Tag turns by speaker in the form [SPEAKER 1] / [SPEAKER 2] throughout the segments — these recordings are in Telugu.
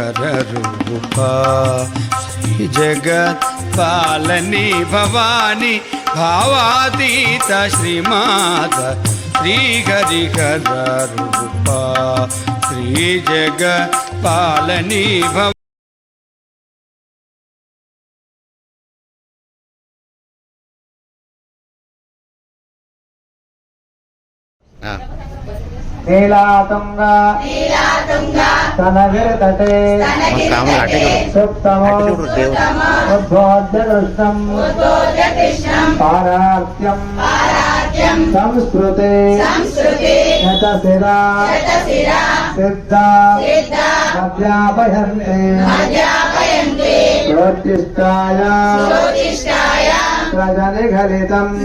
[SPEAKER 1] శ్రీహరిహరూపా శ్రీ జగత్ పాలని భవాని భావాతీత శ్రీమాత శ్రీహరిహరూపా శ్రీ జగత్ పాలని భవ
[SPEAKER 2] నీలాతుంగ తనగిరితటే సుప్తమో పారార్త్యం సంస్కృతే శతశిరా సిద్ధ అధ్యాపయంతే జ్యోతిష్టాయ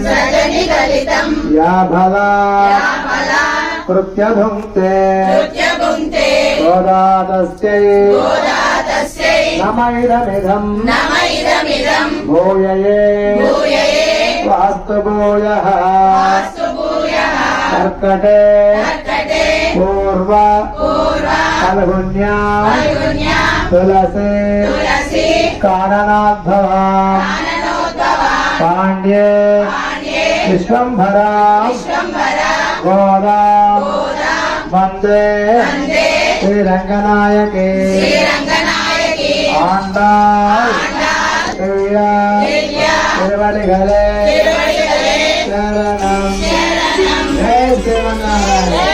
[SPEAKER 2] రజనిఘలితం యా భలా కృత్యభుంక్తే. గోదాతస్యై. నమైదమిదం. భూయయే. వాస్తు భూయః. కర్కటే. పూర్వ. ఫల్గుణ్యా. తులసి. కారణాద్భవ. पांडे विश्वभरा गोदा वंदे श्रीरंगनायके आंडा तिरुवटिगले शरणम जय श्रीमनारायण